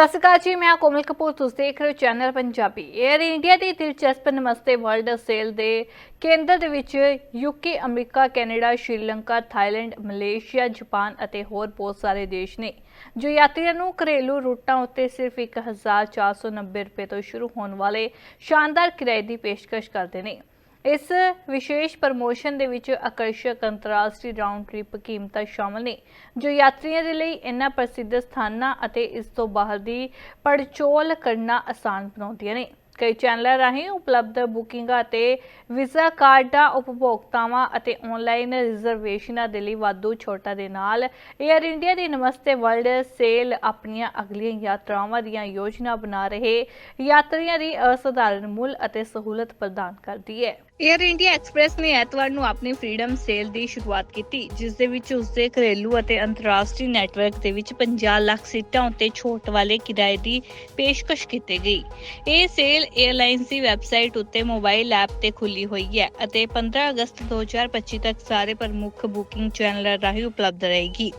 ਸਤਿ ਸ਼੍ਰੀ ਅਕਾਲ ਜੀ, ਮੈਂ ਕੋਮਲ ਕਪੂਰ, ਤੁਸੀਂ ਦੇਖ ਰਹੇ ਹੋ ਚੈਨਲ ਪੰਜਾਬੀ। 에ਅਰ ਇੰਡੀਆ ਦੀ ਦਿਲਚਸਪ ਨਮਸਤੇ ਵਰਲਡ ਸੇਲ ਦੇ ਕੇਂਦਰ ਦੇ ਵਿੱਚ UK America Canada Sri Lanka Thailand Malaysia Japan ਅਤੇ ਹੋਰ ਬਹੁਤ ਸਾਰੇ ਦੇਸ਼ ਨੇ। ਜੋ ਯਾਤਰੀਆਂ ਨੂੰ ਘਰੇਲੂ ਰੂਟਾਂ ਉੱਤੇ ਸਿਰਫ 1490 ਰੁਪਏ ਤੋਂ ਸ਼ੁਰੂ ਹੋਣ ਵਾਲੇ ਸ਼ਾਨਦਾਰ ਕਿਰਾਏ ਦੀ ਪੇਸ਼ਕਸ਼ ਕਰਦੇ ਨੇ। ਇਸ ਵਿਸ਼ੇਸ਼ ਪ੍ਰਮੋਸ਼ਨ ਦੇ ਵਿੱਚ ਆਕਰਸ਼ਕ ਅੰਤਰਰਾਸ਼ਟਰੀ ਰਾਉਂਡ ਟ੍ਰਿਪ ਕੀਮਤਾਂ ਸ਼ਾਮਲ ਨੇ, ਜੋ ਯਾਤਰੀਆਂ ਦੇ ਲਈ ਇਹਨਾਂ ਪ੍ਰਸਿੱਧ ਸਥਾਨਾਂ ਅਤੇ ਇਸ ਤੋਂ ਬਾਹਰ ਦੀ ਪੜਚੋਲ ਕਰਨਾ ਆਸਾਨ ਬਣਾਉਂਦੀਆਂ ਨੇ। ਕਈ ਚੈਨਲਾਂ ਰਾਹੀਂ ਉਪਲਬਧ ਬੁਕਿੰਗਾਂ ਅਤੇ ਵੀਜ਼ਾ ਕਾਰਡਾਂ, ਉਪਭੋਗਤਾਵਾਂ ਅਤੇ ਆਨਲਾਈਨ ਰਿਜ਼ਰਵੇਸ਼ਨਾਂ ਦੇ ਲਈ ਵਾਧੂ ਛੋਟਾਂ ਦੇ ਨਾਲ 에ਅਰ ਇੰਡੀਆ ਦੀ ਨਮਸਤੇ ਵਰਲਡ ਸੇਲ ਆਪਣੀਆਂ ਅਗਲੀਆਂ ਯਾਤਰਾਵਾਂ ਦੀਆਂ ਯੋਜਨਾ ਬਣਾ ਰਹੇ ਯਾਤਰੀਆਂ ਦੀ ਅਸਧਾਰਨ ਮੁੱਲ ਅਤੇ ਸਹੂਲਤ ਪ੍ਰਦਾਨ ਕਰਦੀ ਹੈ। ਏਅਰ ਇੰਡੀਆ ਐਕਸਪ੍ਰੈਸ ਨੇ ਐਤਵਾਰ ਨੂੰ ਆਪਣੀ ਫ੍ਰੀडम ਸੇਲ ਦੀ ਸ਼ੁਰੂਆਤ ਕੀਤੀ, ਜਿਸ ਦੇ ਵਿੱਚ ਉਸ ਦੇ ਘਰੇਲੂ ਅਤੇ ਅੰਤਰਰਾਸ਼ਟਰੀ ਨੈਟਵਰਕ ਦੇ ਵਿੱਚ 50 ਲੱਖ ਸੀਟਾਂ ਉੱਤੇ ਛੋਟ ਵਾਲੇ ਕਿਰਾਏ ਦੀ ਪੇਸ਼ਕਸ਼ ਕੀਤੀ ਗਈ। ਇਹ ਸੇਲ 에ਅਰਲਾਈਨਸ ਦੀ ਵੈਬਸਾਈਟ ਉੱਤੇ ਮੋਬਾਈਲ ਐਪ ਤੇ ਖੁੱਲੀ ਹੋਈ ਹੈ ਅਤੇ 15 ਅਗਸਤ 2025 ਤੱਕ ਸਾਰੇ ਪ੍ਰਮੁੱਖ ਬੁਕਿੰਗ ਚੈਨਲਾਂ ਰਾਹੀਂ ਉਪਲਬਧ ਰਹੇਗੀ।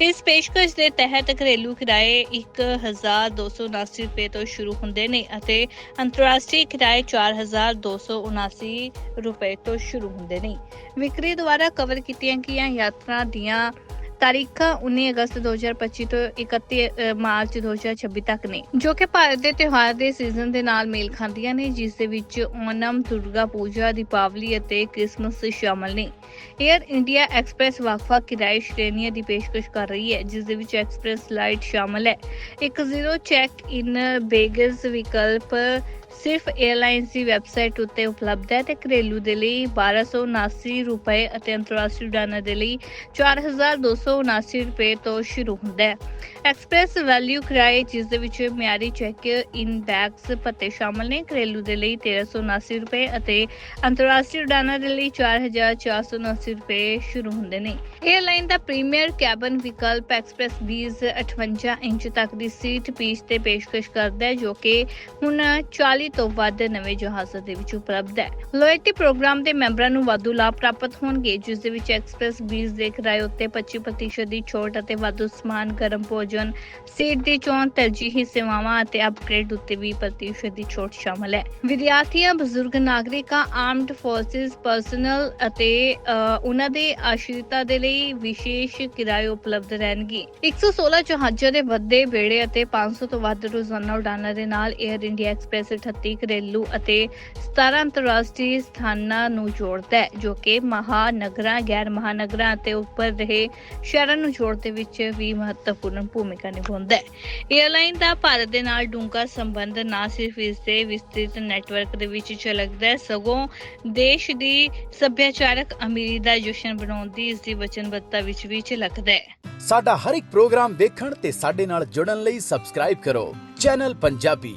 ਇਸ ਪੇਸ਼ਕਸ਼ ਦੇ ਤਹਿਤ ਘਰੇਲੂ ਕਿਰਾਏ 1279 ਰੁਪਏ ਤੋਂ ਸ਼ੁਰੂ ਹੁੰਦੇ ਨੇ ਅਤੇ ਅੰਤਰਰਾਸ਼ਟਰੀ ਕਿਰਾਏ 4279 ਰੁਪਏ ਤੋਂ ਸ਼ੁਰੂ ਹੁੰਦੇ ਨੇ। ਵਿਕਰੀ ਦੁਆਰਾ ਕਵਰ ਕੀਤੀਆਂ ਗਈਆਂ ਯਾਤਰਾ ਦੀਆਂ ਤਾਰੀਖਾਂ 19 ਅਗਸਤ 2025 ਤੋਂ 31 ਮਾਰਚ 2026 ਤੱਕ ਨੇ, ਜੋ ਕਿ ਭਾਰਤ ਦੇ ਤਿਉਹਾਰ ਦੇ ਸੀਜ਼ਨ ਦੇ ਨਾਲ ਮੇਲ ਖਾਂਦੀਆਂ ਨੇ, ਜਿਸ ਦੇ ਵਿੱਚ ਓਨਮ ਦੁਰਗਾ ਪੂਜਾ, ਦੀਪਾਵਲੀ ਅਤੇ ਕ੍ਰਿਸਮਸ ਸ਼ਾਮਲ ਨੇ। 에ਅਰ ਇੰਡੀਆ ਐਕਸਪ੍ਰੈਸ ਵੱਖ-ਵੱਖ ਕਿਰਾਏ ਸ਼੍ਰੇਣੀਆਂ ਦੀ ਪੇਸ਼ਕਸ਼ ਕਰ ਰਹੀ ਹੈ, ਜਿਸ ਦੇ ਵਿੱਚ ਐਕਸਪ੍ਰੈਸ ਲਾਈਟ ਸ਼ਾਮਲ ਹੈ। ਇੱਕ ਜ਼ੀਰੋ ਚੈੱਕ ਇਨ ਬੇਗਸ ਵਿਕਲਪ ਸਿਰਫ 에ਅਰਲਾਈਨਸ ਦੀ ਵੈਬਸਾਈਟ ਉੱਤੇ ਉਪਲਬਧ ਹੈ ਤੇ ਘਰੇਲੂ ਦੇ ਲਈ 1279 ਰੁਪਏ ਅਤੇ ਅੰਤਰਰਾਸ਼ਟਰੀ ਉਡਾਨਾਂ ਦੇ ਲਈ 4279 ਰੁਪਏ ਤੋਂ ਸ਼ੁਰੂ ਹੁੰਦਾ ਹੈ। ਐਕਸਪ੍ਰੈਸ ਵੈਲਿਊ ਕਿਰਾਏ ਜਿਸ ਦੇ ਵਿੱਚ ਮਿਆਰੀ ਚੈੱਕ ਇਨ ਬੈਗਸ ਭੱਤੇ ਸ਼ਾਮਲ ਨੇ। ਘਰੇਲੂ ਦੇ ਲਈ 1379 ਰੁਪਏ ਅਤੇ ਅੰਤਰਰਾਸ਼ਟਰੀ ਉਡਾਨਾਂ ਦੇ ਲਈ 4479 ਰੁਪਏ ਸ਼ੁਰੂ ਹੁੰਦੇ ਨੇ। 에ਅਰਲਾਈਨ ਦਾ ਪ੍ਰੀਮੀਅਰ ਕੈਬਨ ਵਿਕਲਪ ਐਕਸਪ੍ਰੈਸ 2058 ਇੰਚ ਤੱਕ ਦੀ ਸੀਟ ਪੀਚ ਤੇ ਪੇਸ਼ਕਸ਼ ਕਰਦਾ ਹੈ, ਜੋ ਕਿ ਹੁਣ 40 ਤੋਂ ਵੱਧ ਨਵੇਂ ਜਹਾਜ਼ ਦੇ ਵਿੱਚ ਉਪਲਬਧ ਹੈ। ਲੋਇਲਟੀ ਪ੍ਰੋਗਰਾਮ ਦੇ ਮੈਂਬਰਾਂ ਨੂੰ ਵਾਧੂ ਲਾਭ ਪ੍ਰਾਪਤ ਹੋਣਗੇ, ਜਿਸ ਦੇ ਵਿੱਚ ਐਕਸਪ੍ਰੈਸ 20 ਦੇ ਕਿਰਾਏ ਉੱਤੇ 25% ਦੀ ਛੋਟ ਅਤੇ ਵਾਧੂ ਸਮਾਨ, ਗਰਮ ਭੋਜਨ, ਸੀਟ ਦੀ ਚੋਣ, ਤਰਜੀਹੀ ਸੇਵਾਵਾਂ ਅਤੇ ਅਪਗ੍ਰੇਡ ਉੱਤੇ 20% ਦੀ ਛੋਟ ਸ਼ਾਮਲ ਹੈ। ਵਿਦਿਆਰਥੀਆਂ, ਬਜ਼ੁਰਗ, ਨਾਗਰਿਕਾਂ ਆਰਮਡ ਫੋਰਸਿਸ ਪਰਸਨਲ ਅਤੇ ਉਹਨਾਂ ਦੇ ਆਸ਼ਰਿਤਾਂ ਦੇ ਲਈ ਵਿਸ਼ੇਸ਼ ਕਿਰਾਏ ਉਪਲਬਧ ਰਹਿਣਗੇ। 116 ਜਹਾਜ਼ਾਂ ਦੇ ਵੱਡੇ ਬੇੜੇ ਅਤੇ 500 ਤੋਂ ਵੱਧ ਰੋਜ਼ਾਨਾ ਉਡਾਨਾਂ ਦੇ ਨਾਲ 에ਅਰ ਇੰਡੀਆ ਐਕਸਪ੍ਰੈਸ 38 ਘਰੇਲੂ ਅਤੇ 17 ਅੰਤਰਰਾਸ਼ਟਰੀ ਸਥਾਨਾਂ ਨੂੰ ਜੋੜਦਾ ਹੈ, ਜੋ ਕਿ ਮਹਾਨਗਰਾਂ, ਗੈਰ ਮਹਾਨਗਰਾਂ ਅਤੇ ਉੱਪਰ ਰਹੇ ਸ਼ਹਿਰਾਂ ਨੂੰ ਜੋੜਨ ਦੇ ਵਿੱਚ ਵੀ ਮਹੱਤਵਪੂਰਨ ਭੂਮਿਕਾ ਨਿਭਾਉਂਦਾ ਹੈ। 에ਅਰਲਾਈਨ ਦਾ ਭਾਰਤ ਦੇ ਨਾਲ ਡੂੰਘਾ ਸੰਬੰਧ ਨਾ ਸਿਰਫ ਇਸ ਦੇ ਵਿਸਤ੍ਰਿਤ ਨੈਟਵਰਕ ਦੇ ਵਿੱਚ ਝਲਕਦਾ ਹੈ, ਸਗੋਂ ਦੇਸ਼ ਦੀ ਸੱਭਿਆਚਾਰਕ ਅਮੀਰੀ ਦਾ ਜਸ਼ਨ ਬਣਾਉਣ ਦੀ ਇਸ ਦੀ ਵਚਨਬੱਧਤਾ ਵਿੱਚ ਵੀ ਝਲਕਦਾ ਹੈ। ਸਾਡਾ ਹਰ ਇੱਕ ਪ੍ਰੋਗਰਾਮ ਦੇਖਣ ਤੇ ਸਾਡੇ ਨਾਲ ਜੁੜਨ ਲਈ ਸਬਸਕ੍ਰਾਈਬ ਕਰੋ। ਚੈਨਲ ਪੰਜਾਬੀ।